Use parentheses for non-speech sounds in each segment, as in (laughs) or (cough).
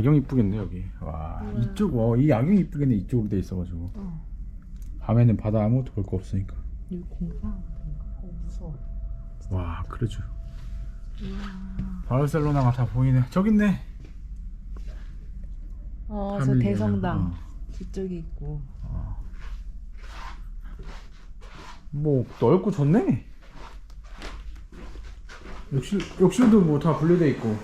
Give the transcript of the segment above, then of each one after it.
야경 이쁘겠네 여기. 와 이쪽 와이 야경 이쁘겠네 이쪽으로 돼 있어가지고. 어. 밤에는 바다 아무것도 볼 거 없으니까. 여기 공사하는 건가? 어, 무서워. 와 그러죠. 바르셀로나가 다 보이네. 저기 있네. 어, 저 파밀리아. 대성당. 어. 뒤쪽에 있고. 뭐 넓고 좋네. 욕실 욕실도 뭐 다 분리돼 있고.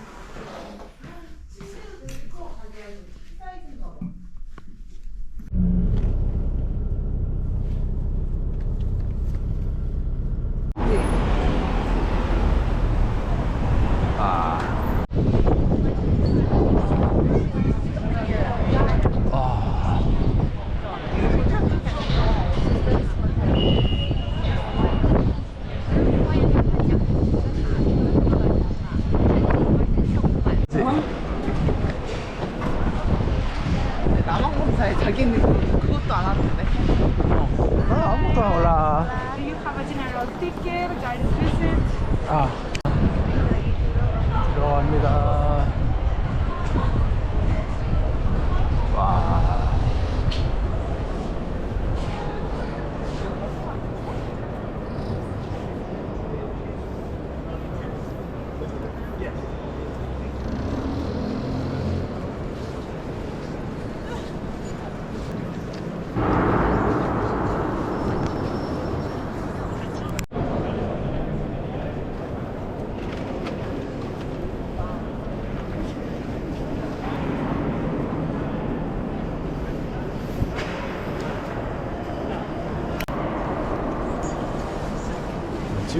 나만 검사해 자기는 그것도 안 하던데. 아, 아무것도 몰라. Do you have a general ticket, guided visit? 아 들어갑니다. 와.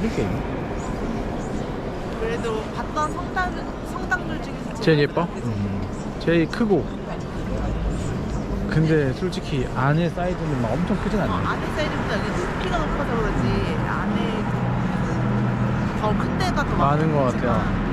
찍을 게 있네. 그래도 봤던 성당 성당들 중에서 제일 예뻐? 제일 크고. 근데 솔직히 안에 사이즈는 막 엄청 크진 어, 않네. 안에 사이즈보다 여기 높이가 높아서 그런지 안에 더 큰 데가 더 많은 것 많지만 같아요.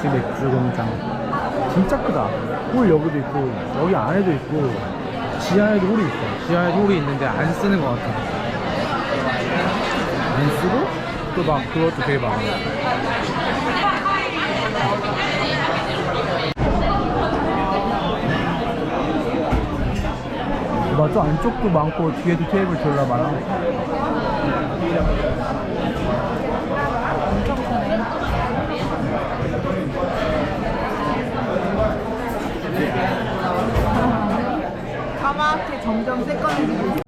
모리츠 맥주 공장. 진짜 크다. 홀 여기도 있고, 여기 안에도 있고, 지하에도 홀이 있어. 지하에도 홀이 있는데 안 쓰는 것 같아. 안 쓰고, 또 막 그것도 되게 많아. 맞죠? 안쪽도 많고, 뒤에도 테이블 졸라 많아. 점점 새까매지고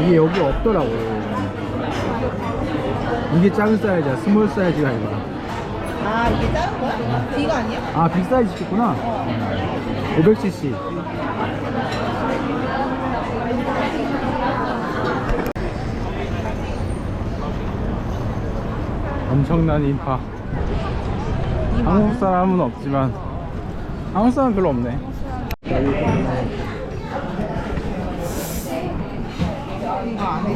이게 여기 없더라고. 이게 작은 사이즈야. 스몰 사이즈가 아니라. 아 이게 작은 거야? D가 아니야? 아, 빅 사이즈 시켰구나. 500cc. 엄청난 인파. 한국 사람은 없지만 한국 사람 별로 없네. 이거 안에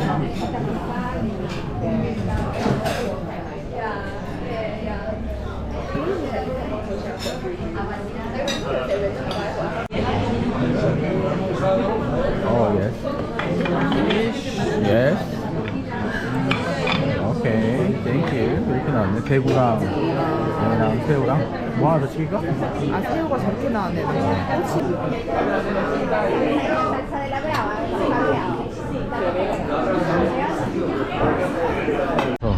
Oh yes. Yes. 이렇게 나왔네. 대구랑 얘랑 새우랑 뭐 하나 더 시킬까? 아 새우가 저렇게 나왔네 어.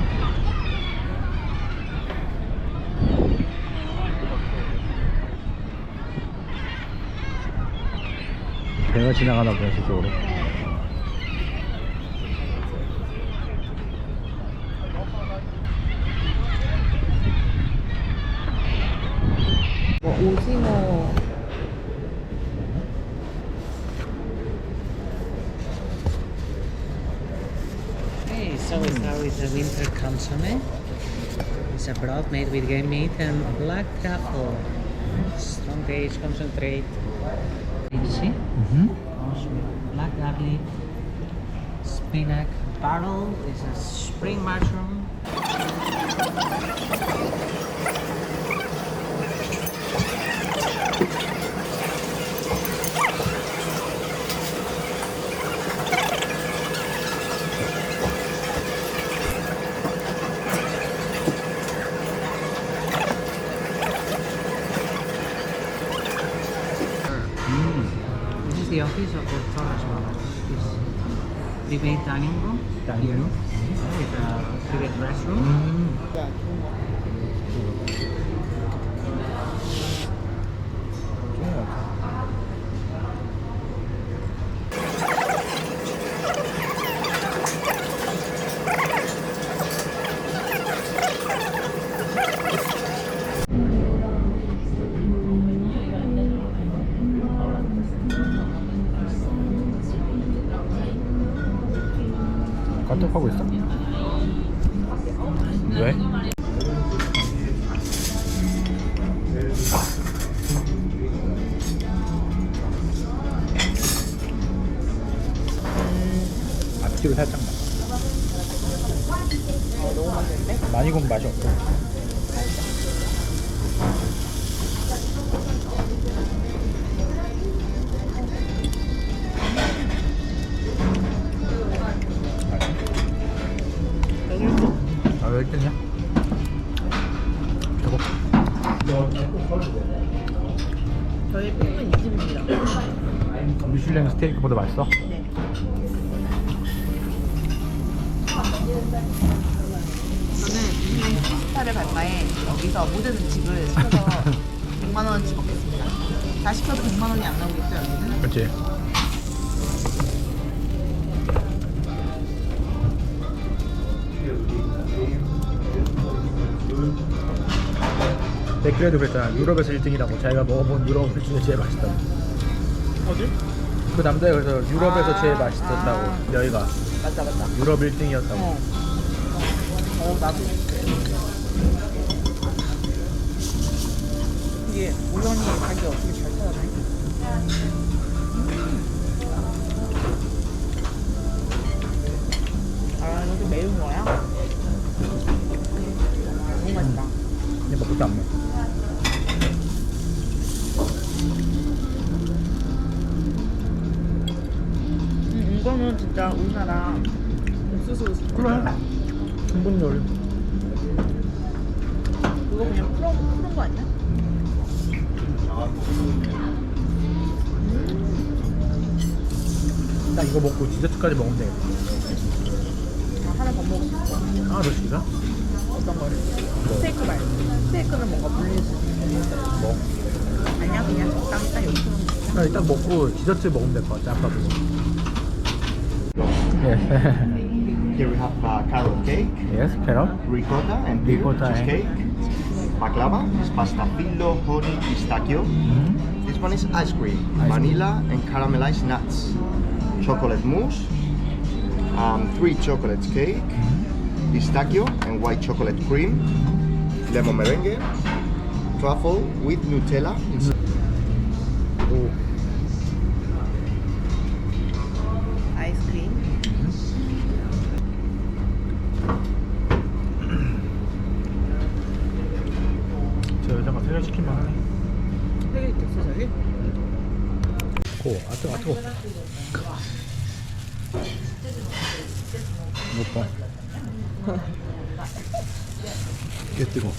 배가 지나가나 보네 저쪽으로 with the winter consomme. It's a broth made with game meat and black truffle. Strong taste, concentrate. You see? 음. Also black garlic, spinach, barrel is a spring mushroom. Office of the Thomas Brothers. This private dining room. Dining room? With a private restroom. Mm-hmm. 음. 좋 카톡하고 있어? 왜? 앞뒤로 너무 맛있는데? 많이 구운 맛이 없어 저희 팬은 20입니다. 미슐랭 스테이크보다 맛있어? 네. 저는 미슐랭 스타를 발바에 여기서 모든 음식을 시켜서 100만 원어치 먹겠습니다. 다 시켜도 100만 원이 안 나오겠죠, 여기는? 그렇지 댓글에도 그랬잖아 유럽에서 1등이라고 자기가 먹어본 유럽 음식 중에 제일 맛있다고 어디? 그 남자가 그래서 유럽에서 아, 제일 맛있었다고 아. 여기가 맞다, 맞다. 유럽 1등이었다고 어. 어, 나도. 이게 우연히 가게 어떻게 잘 찾아내? 아, 이거 좀 매운 거야? 너무 맛있다. 근데 먹고 안먹 진짜 우리나라 옥수수 그래 충분히 요리 그거 그냥 풀어, 푸는 거 아니야? 딱 이거 먹고 디저트까지 먹으면 되겠다 아, 하나 더 먹고 싶어. 아 그렇습니까? 어떤 거를? 스테이크 말고. 스테이크는 뭔가 있어. 뭐 아니야, 그냥 적당히 딱 거. 아, 일단 먹고 디저트 먹으면 될 것 같아 아까 그거 Yes. (laughs) Here we have uh, carrot cake. Yes, carrot. Ricotta and beer, ricotta eh. cheesecake. And... Baklava pasta, pillo, honey, pistachio. Mm -hmm. This one is ice cream, ice vanilla cream. and caramelized nuts. Chocolate mousse, um, three chocolate cake, mm-hmm. pistachio and white chocolate cream, lemon merengue, truffle with Nutella. Mm -hmm. 되게 있겠어, 저기? 고, 아 뜨거, 아 뜨거 못 봐. 꽤 뜨거.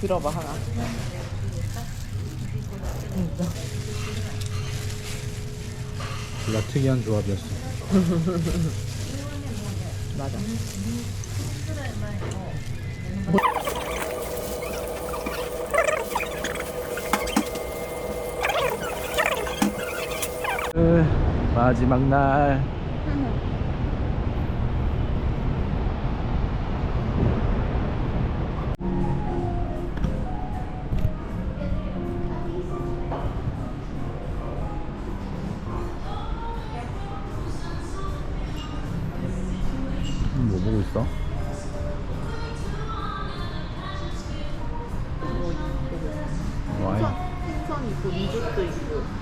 들어봐, 하나. 몰라 특이한 조합이었어. (laughs) 맞아. 마지막 날. 뭐 와이. 뭐 풍선 있고 민족도 있고.